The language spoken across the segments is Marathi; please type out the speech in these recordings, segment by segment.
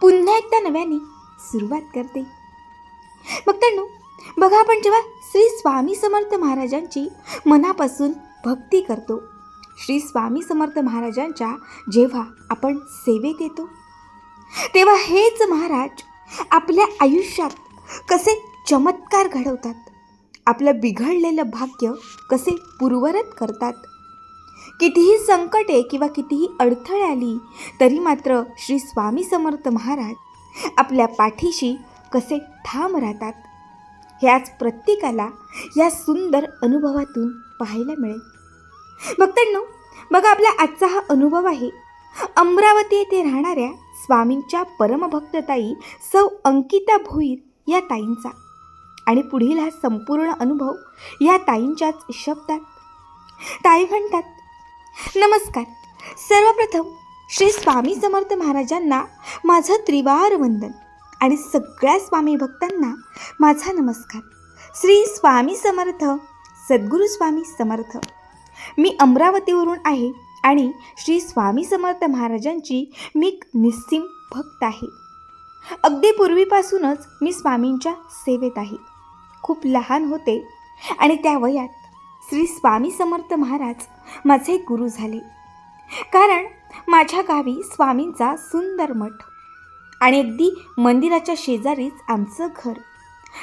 पुन्हा एकदा नव्याने सुरुवात करते. मग त्यांनो बघा आपण जेव्हा श्री स्वामी समर्थ महाराजांची मनापासून भक्ती करतो श्री स्वामी समर्थ महाराजांच्या जेव्हा आपण सेवेत येतो तेव्हा हेच महाराज आपल्या आयुष्यात कसे चमत्कार घडवतात आपलं बिघडलेलं भाग्य कसे पूर्वरत करतात कितीही संकटे किंवा कितीही अडथळे आली तरी मात्र श्री स्वामी समर्थ महाराज आपल्या पाठीशी कसे ठाम राहतात हे आज प्रत्येकाला या सुंदर अनुभवातून पाहायला मिळेल. भक्तांनो बघा आपला आजचा हा अनुभव आहे. अमरावती येथे राहणाऱ्या स्वामींच्या परमभक्तताई सौ अंकिता भोईर या ताईंचा. आणि पुढील हा संपूर्ण अनुभव या ताईंच्याच शब्दात. ताई म्हणतात नमस्कार. सर्वप्रथम श्री स्वामी समर्थ महाराजांना माझं त्रिवार वंदन आणि सगळ्या स्वामी भक्तांना माझा नमस्कार. श्री स्वामी समर्थ सद्गुरू स्वामी समर्थ. मी अमरावतीवरून आहे आणि श्री स्वामी समर्थ महाराजांची मी निस्सिम निस्सीम भक्त आहे. अगदी पूर्वीपासूनच मी स्वामींच्या सेवेत आहे. खूप लहान होते आणि त्या वयात श्री स्वामी समर्थ महाराज माझे गुरु झाले. कारण माझ्या गावी स्वामींचा सुंदर मठ. आणि अगदी मंदिराच्या शेजारीच आमचं घर.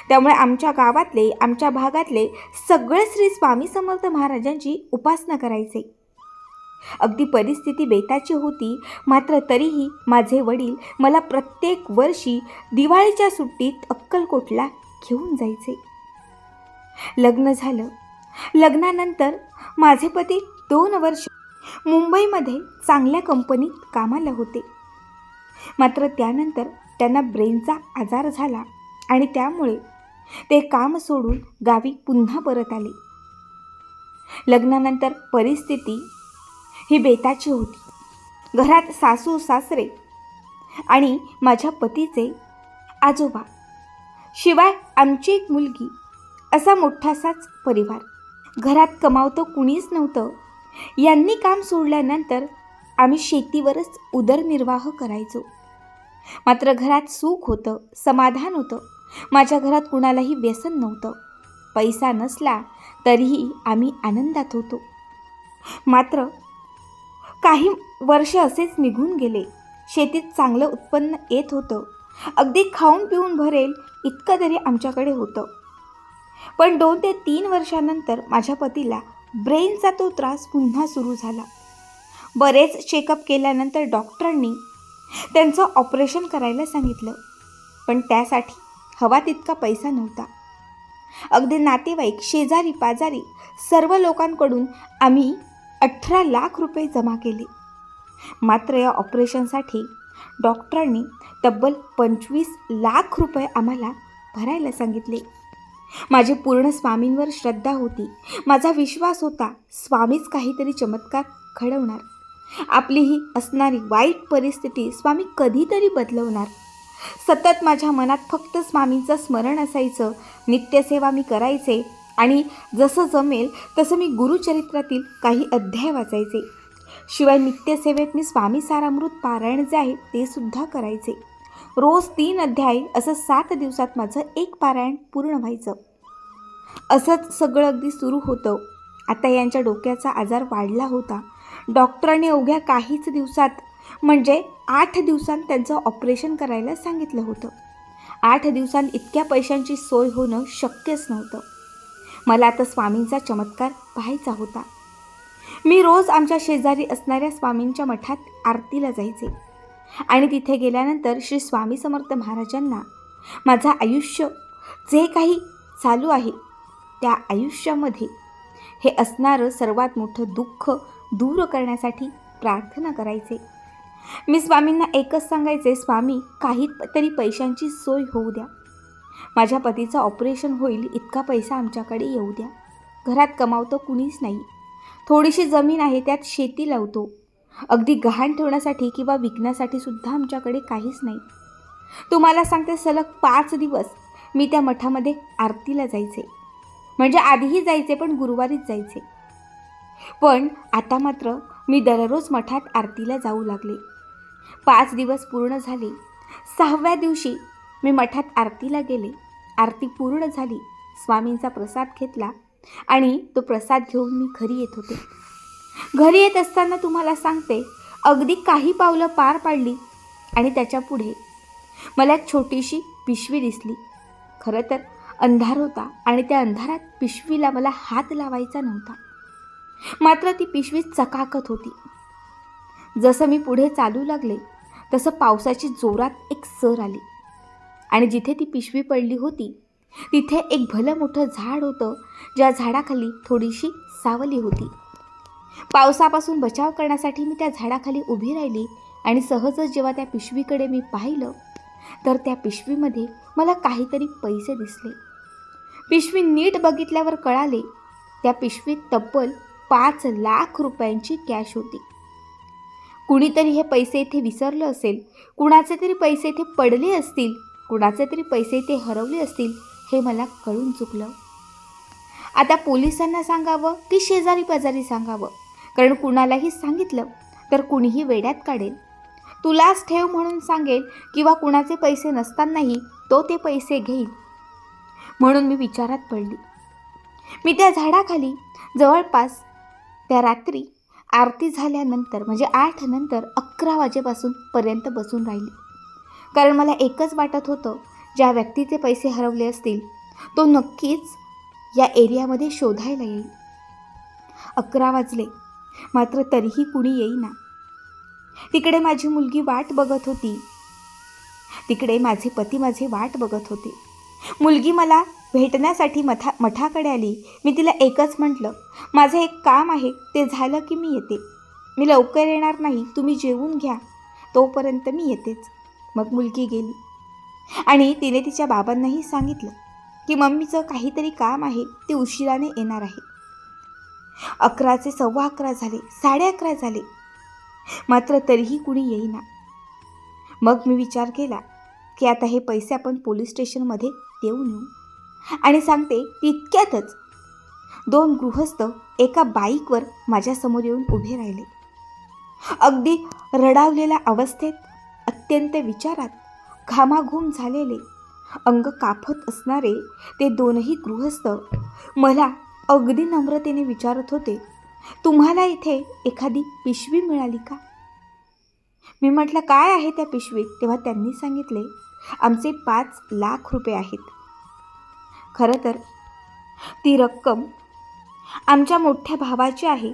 त्यामुळे आमच्या गावातले आमच्या भागातले सगळे श्री स्वामी समर्थ महाराजांची उपासना करायचे. अगदी परिस्थिती बेताची होती मात्र तरीही माझे वडील मला प्रत्येक वर्षी दिवाळीच्या सुट्टीत अक्कलकोटला घेऊन जायचे. लग्न झालं. लग्नानंतर माझे पती दोन वर्ष मुंबईमध्ये चांगल्या कंपनीत कामाला होते. मात्र त्यानंतर त्यांना ब्रेनचा आजार झाला आणि त्यामुळे ते काम सोडून गावी पुन्हा परत आले. लग्नानंतर परिस्थिती ही बेताची होती. घरात सासू सासरे आणि माझ्या पतीचे आजोबा शिवाय आमची एक मुलगी असा मोठासाच परिवार. घरात कमावतं कुणीच नव्हतं. यांनी काम सोडल्यानंतर आम्ही शेतीवरच उदरनिर्वाह करायचो. मात्र घरात सुख होतं समाधान होतं. माझ्या घरात कुणालाही व्यसन नव्हतं. पैसा नसला तरीही आम्ही आनंदात होतो. मात्र काही वर्ष असेच निघून गेले. शेतीत चांगलं उत्पन्न येत होतं. अगदी खाऊन पिऊन भरेल इतकं तरी आमच्याकडे होतं. पण दोन ते तीन वर्षानंतर माझ्या पतीला ब्रेनचा तो त्रास पुन्हा सुरू झाला. बरेच चेकअप केल्यानंतर डॉक्टरांनी त्यांचं ऑपरेशन करायला सांगितलं. पण त्यासाठी हवा तितका पैसा नव्हता. अगदी नातेवाईक शेजारी पाजारी सर्व लोकांकडून आम्ही अठरा लाख रुपये जमा केले. मात्र या ऑपरेशनसाठी डॉक्टरांनी तब्बल पंचवीस लाख रुपये आम्हाला भरायला सांगितले. माझी पूर्ण स्वामींवर श्रद्धा होती. माझा विश्वास होता स्वामीच काहीतरी चमत्कार घडवणार. आपली ही असणारी वाईट परिस्थिती स्वामी कधीतरी बदलवणार. सतत माझ्या मनात फक्त स्वामींचं स्मरण असायचं नित्यसेवा मी करायचे आणि जसं जमेल तसं मी गुरुचरित्रातील काही अध्याय वाचायचे. शिवाय नित्यसेवेत मी स्वामी सारामृत पारायण जे आहे ते सुद्धा करायचे. रोज तीन अध्याय असं सात दिवसात माझं एक पारायण पूर्ण व्हायचं. असंच सगळं अगदी सुरू होतं. आता यांच्या डोक्याचा आजार वाढला होता. डॉक्टरांनी अवघ्या काहीच दिवसात म्हणजे आठ दिवसांत त्यांचं ऑपरेशन करायला सांगितलं होतं. आठ दिवसांत इतक्या पैशांची सोय होणं शक्यच नव्हतं. मला आता स्वामींचा चमत्कार पाहायचा होता. मी रोज आमच्या शेजारी असणाऱ्या स्वामींच्या मठात आरतीला जायचे. आणि तिथे गेल्यानंतर श्री स्वामी समर्थ महाराजांना माझं आयुष्य जे काही चालू आहे त्या आयुष्यामध्ये हे असणारं सर्वात मोठं दुःख दूर करण्यासाठी प्रार्थना करायचे. मी स्वामींना एकच सांगायचे स्वामी काही तरी पैशांची सोय होऊ द्या. माझ्या पतीचं ऑपरेशन होईल इतका पैसा आमच्याकडे येऊ द्या. घरात कमावतं कुणीच नाही. थोडीशी जमीन आहे त्यात शेती लावतो. अगदी गहाण ठेवण्यासाठी किंवा विकण्यासाठी सुद्धा आमच्याकडे काहीच नाही. तुम्हाला सांगते सलग पाच दिवस मी त्या मठामध्ये आरतीला जायचे. म्हणजे आधीही जायचे पण गुरुवारीच जायचे. पण आता मात्र मी दररोज मठात आरतीला जाऊ लागले. पाच दिवस पूर्ण झाले. सहाव्या दिवशी मी मठात आरतीला गेले. आरती पूर्ण झाली. स्वामींचा प्रसाद घेतला आणि तो प्रसाद घेऊन मी घरी येत होते. घरी येत असताना तुम्हाला सांगते अगदी काही पावलं पार पाडली आणि त्याच्या पुढे मला एक छोटीशी पिशवी दिसली. खरं तर अंधार होता आणि त्या अंधारात पिशवीला मला हात लावायचा नव्हता. मात्र ती पिशवी चकाकत होती. जसं मी पुढे चालू लागले तसं पावसाची जोरात एक सर आली. आणि जिथे ती पिशवी पडली होती तिथे एक भलं मोठं झाड होतं ज्या झाडाखाली थोडीशी सावली होती. पावसापासून बचाव करण्यासाठी मी त्या झाडाखाली उभी राहिली आणि सहजच जेव्हा त्या पिशवीकडे मी पाहिलं तर त्या पिशवीमध्ये मला काहीतरी पैसे दिसले. पिशवी नीट बघितल्यावर कळाले त्या पिशवीत तब्बल पाच लाख रुपयांची कॅश होती. कुणीतरी हे पैसे इथे विसरलं असेल कुणाचे तरी पैसे इथे पडले असतील कुणाचे तरी पैसे इथे हरवले असतील हे मला कळून चुकलं. आता पोलिसांना सांगावं की शेजारी पाजारी सांगावं? कारण कुणालाही सांगितलं तर कुणीही वेड्यात काढेल. तुलाच ठेव म्हणून सांगेल किंवा कुणाचे पैसे नसतानाही तो ते पैसे घेईल. म्हणून मी विचारात पडली. मी त्या झाडाखाली जवळपास त्या रात्री आरती झाल्यानंतर म्हणजे आठ नंतर अकरा वाजेपासून पर्यंत बसून राहिली. कारण मला एकच वाटत होतं ज्या व्यक्तीचे पैसे हरवले असतील तो नक्कीच या एरियामध्ये शोधायला येईल. अकरा वाजले. मात्र तरीही कुणी येईना. तिकडे माझी मुलगी वाट बघत होती. तिकडे माझे पती माझे वाट बघत होते. मुलगी मला भेटण्यासाठी मथा मठाकडे आली. मी तिला एकच म्हटलं माझं एक काम आहे ते झालं की मी येते. मी लवकर येणार नाही तुम्ही जेवून घ्या. तोपर्यंत मी येतेच. मग मुलगी गेली. आणि तिने तिच्या बाबांनाही सांगितलं की मम्मीचं काहीतरी काम आहे ते उशिराने येणार आहे. अकराचे सव्वा अकरा झाले साडे अकरा झाले. मात्र तरीही कुणी येईना. मग मी विचार केला की आता हे पैसे आपण पोलीस स्टेशनमध्ये देऊन येऊ. आणि सांगते तितक्यातच दोन गृहस्थ एका बाईकवर माझ्यासमोर येऊन उभे राहिले. अगदी रडावलेल्या अवस्थेत अत्यंत विचारात घामाघूम झालेले अंग कापत असणारे ते दोनही गृहस्थ मला अगदी नम्रतेने विचारत होते तुम्हाला इथे एखादी पिशवी मिळाली का? मी म्हटलं काय आहे त्या पिशवीत? तेव्हा त्यांनी सांगितले आमचे पाच लाख रुपये आहेत. खरं तर ती रक्कम आमच्या मोठ्या भावाची आहे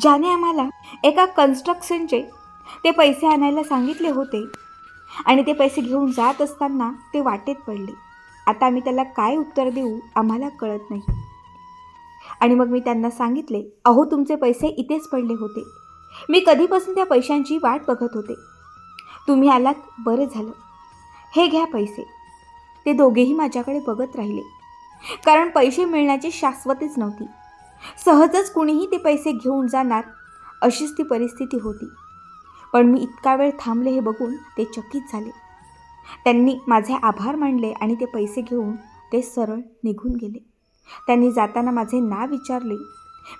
ज्याने आम्हाला एका कन्स्ट्रक्शनचे ते पैसे आणायला सांगितले होते आणि ते पैसे घेऊन जात असताना ते वाटेत पडले. आता आम्ही त्याला काय उत्तर देऊ आम्हाला कळत नाही. आणि मग मी त्यांना सांगितले अहो तुमचे पैसे इथेच पडले होते. मी कधीपासून त्या पैशांची वाट बघत होते. तुम्ही आलात बरं झालं. हे घ्या पैसे. ते दोघेही माझ्याकडे बघत राहिले. कारण पैसे मिळण्याची शाश्वतीच नव्हती. सहजच कुणीही ते पैसे घेऊन जाणार अशीच ती परिस्थिती होती. पण मी इतका वेळ थांबले हे बघून ते चकित झाले. त्यांनी माझे आभार मानले आणि ते पैसे घेऊन ते सरळ निघून गेले. त्यांनी जाताना माझे नाव विचारले.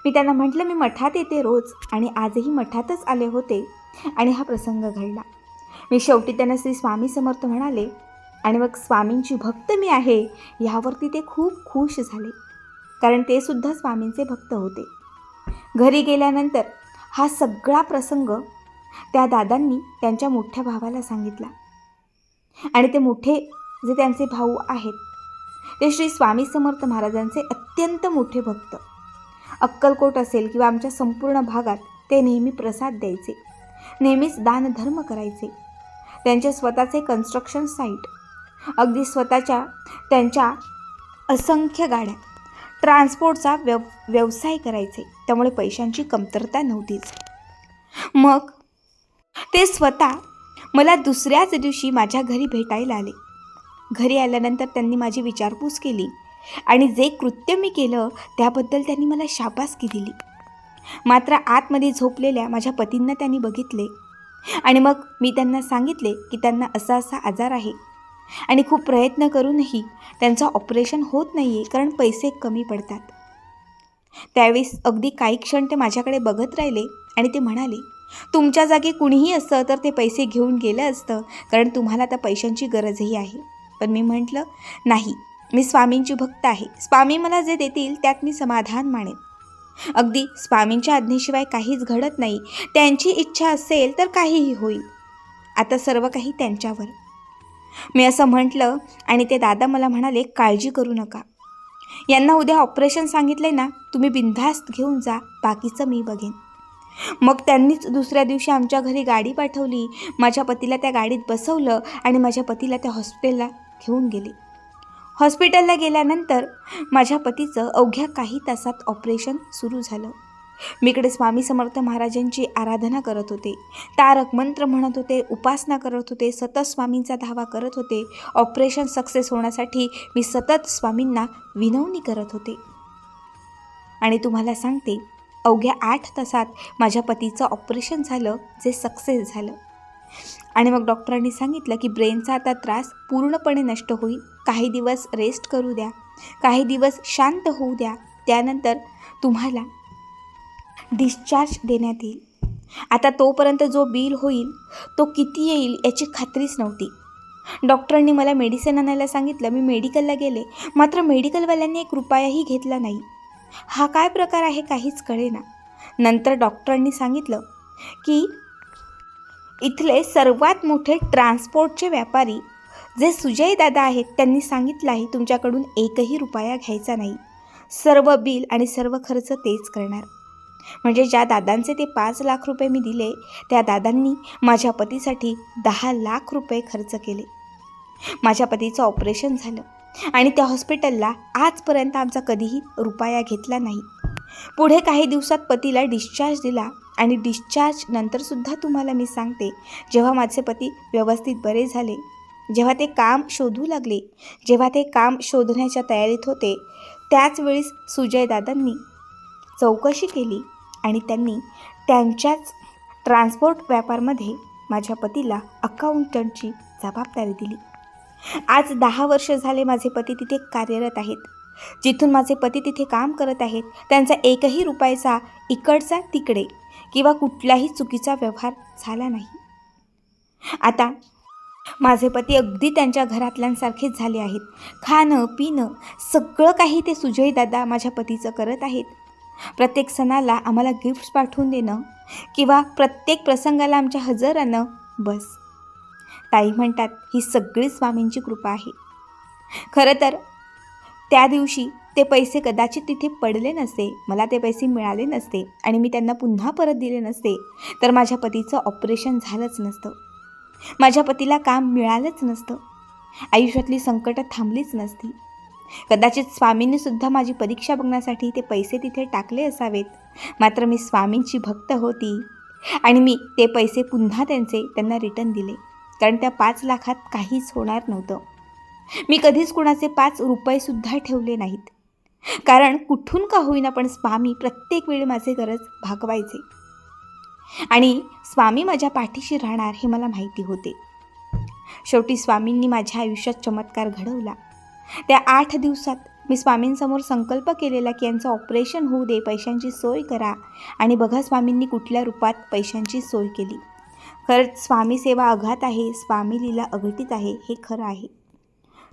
मी त्यांना म्हटलं मी मठात येते रोज आणि आजही मठातच आले होते. आणि हा प्रसंग घडला. मी शेवटी त्यांना श्री स्वामी समर्थ म्हणाले आणि मग स्वामींची भक्त मी आहे ह्यावरती ते खूप खुश झाले. कारण ते सुद्धा स्वामींचे भक्त होते. घरी गेल्यानंतर हा सगळा प्रसंग त्या दादांनी त्यांच्या मोठ्या भावाला सांगितला. आणि ते मोठे जे त्यांचे भाऊ आहेत ते श्री स्वामी समर्थ महाराजांचे अत्यंत मोठे भक्त. अक्कलकोट असेल किंवा आमच्या संपूर्ण भागात ते नेहमी प्रसाद द्यायचे. नेहमीच दानधर्म करायचे. त्यांचे स्वतःचे कन्स्ट्रक्शन साईट अगदी स्वतःच्या त्यांच्या असंख्य गाड्या. ट्रान्सपोर्टचा व्यव व्यवसाय करायचे. त्यामुळे पैशांची कमतरता नव्हतीच. मग ते स्वतः मला दुसऱ्याच दिवशी माझ्या घरी भेटायला आले. घरी आल्यानंतर त्यांनी माझी विचारपूस केली. आणि जे कृत्य मी केलं त्याबद्दल त्यांनी मला शाबासकी दिली. मात्र आतमध्ये झोपलेल्या माझ्या पतींना त्यांनी बघितले. आणि मग मी त्यांना सांगितले की त्यांना असा असा आजार आहे. आणि खूप प्रयत्न करूनही त्यांचं ऑपरेशन होत नाही आहे कारण पैसे कमी पडतात. त्यावेळेस अगदी काही क्षण ते माझ्याकडे बघत राहिले आणि ते म्हणाले तुमच्या जागी कुणीही असतं तर ते पैसे घेऊन गेलं असतं कारण तुम्हाला आता पैशांची गरजही आहे. पण मी म्हटलं नाही मी स्वामींची भक्त आहे. स्वामी मला जे देतील त्यात मी समाधान मानेन. अगदी स्वामींच्या आज्ञेशिवाय काहीच घडत नाही. त्यांची इच्छा असेल तर काहीही होईल. आता सर्व काही त्यांच्यावर. मी असं म्हटलं आणि ते दादा मला म्हणाले काळजी करू नका. यांना उद्या ऑपरेशन सांगितलंय ना तुम्ही बिनधास्त घेऊन जा बाकीचं मी बघेन. मग त्यांनीच दुसऱ्या दिवशी आमच्या घरी गाडी पाठवली. माझ्या पतीला त्या गाडीत बसवलं आणि माझ्या पतीला त्या हॉस्पिटलला घेऊन गेले. हॉस्पिटलला गेल्यानंतर माझ्या पतीचं अवघ्या काही तासात ऑपरेशन सुरू झालं. मी इकडे स्वामी समर्थ महाराजांची आराधना करत होते. तारक मंत्र म्हणत होते उपासना करत होते सतत स्वामींचा धावा करत होते. ऑपरेशन सक्सेस होण्यासाठी मी सतत स्वामींना विनवणी करत होते. आणि तुम्हाला सांगते अवघ्या आठ तासात माझ्या पतीचं ऑपरेशन झालं जे सक्सेस झालं. आणि मग डॉक्टरांनी सांगितलं की ब्रेनचा आता त्रास पूर्णपणे नष्ट होईल. काही दिवस रेस्ट करू द्या. काही दिवस शांत होऊ द्या. त्यानंतर तुम्हाला डिस्चार्ज देण्यात येईल. आता तोपर्यंत जो बिल होईल तो किती येईल याची खात्रीच नव्हती. डॉक्टरांनी मला मेडिसिन आणायला सांगितलं. मी मेडिकलला गेले. मात्र मेडिकलवाल्यांनी एक रुपयाही घेतला नाही. हा काय प्रकार आहे काहीच कळेना. नंतर डॉक्टरांनी सांगितलं की इथले सर्वात मोठे ट्रान्सपोर्टचे व्यापारी जे सुजय दादा आहेत त्यांनी सांगितलं आहे तुमच्याकडून एकही रुपया घ्यायचा नाही. सर्व बिल आणि सर्व खर्च तेच करणार. म्हणजे ज्या दादांचे ते पाच लाख रुपये मी दिले त्या दादांनी माझ्या पतीसाठी दहा लाख रुपये खर्च केले. माझ्या पतीचं ऑपरेशन झालं आणि त्या हॉस्पिटलला आजपर्यंत आमचा कधीही रुपया घेतला नाही. पुढे काही दिवसात पतीला डिस्चार्ज दिला आणि डिस्चार्ज नंतरसुद्धा तुम्हाला मी सांगते जेव्हा माझे पती व्यवस्थित बरे झाले जेव्हा ते काम शोधू लागले जेव्हा ते काम शोधण्याच्या तयारीत होते त्याचवेळीस सुजयदादांनी चौकशी केली आणि त्यांनी त्यांच्याच ट्रान्सपोर्ट व्यापारमध्ये माझ्या पतीला अकाउंटंटची जबाबदारी दिली. आज दहा वर्ष झाले माझे पती तिथे कार्यरत आहेत. जिथून माझे पती तिथे काम करत आहेत त्यांचा एकही रुपयाचा इकडचा तिकडे किंवा कुठलाही चुकीचा व्यवहार झाला नाही. आता माझे पती अगदी त्यांच्या घरातल्यांसारखेच झाले आहेत. खाणं पिणं सगळं काही ते सुजयदादा माझ्या पतीचं करत आहेत. प्रत्येक सणाला आम्हाला गिफ्ट्स पाठवून देणं किंवा प्रत्येक प्रसंगाला आमच्या हजर आणणं बस. ताई म्हणतात ही सगळी स्वामींची कृपा आहे. खरं तर त्या दिवशी ते पैसे कदाचित तिथे पडले नसते मला ते पैसे मिळाले नसते आणि मी त्यांना पुन्हा परत दिले नसते तर माझ्या पतीचं ऑपरेशन झालंच नसतं. माझ्या पतीला काम मिळालंच नसतं. आयुष्यातली संकटं थांबलीच नसती. कदाचित स्वामींनीसुद्धा माझी परीक्षा बघण्यासाठी ते पैसे तिथे टाकले असावेत. मात्र मी स्वामींची भक्त होती आणि मी ते पैसे पुन्हा त्यांचे त्यांना रिटर्न दिले. कारण त्या पाच लाखात काहीच होणार नव्हतं. मी कधीच कुणाचे पाच रुपयेसुद्धा ठेवले नाहीत. कारण कुठून का होईना पण स्वामी प्रत्येक वेळी माझे गरज भागवायचे. आणि स्वामी माझ्या पाठीशी राहणार हे मला माहिती होते. शेवटी स्वामींनी माझ्या आयुष्यात चमत्कार घडवला. त्या आठ दिवसात मी स्वामींसमोर संकल्प केलेला की यांचं ऑपरेशन होऊ दे पैशांची सोय करा. आणि बघा स्वामींनी कुठल्या रूपात पैशांची सोय केली. खरंच स्वामी सेवा अघात आहे स्वामी लीला अघटित आहे हे खरं आहे.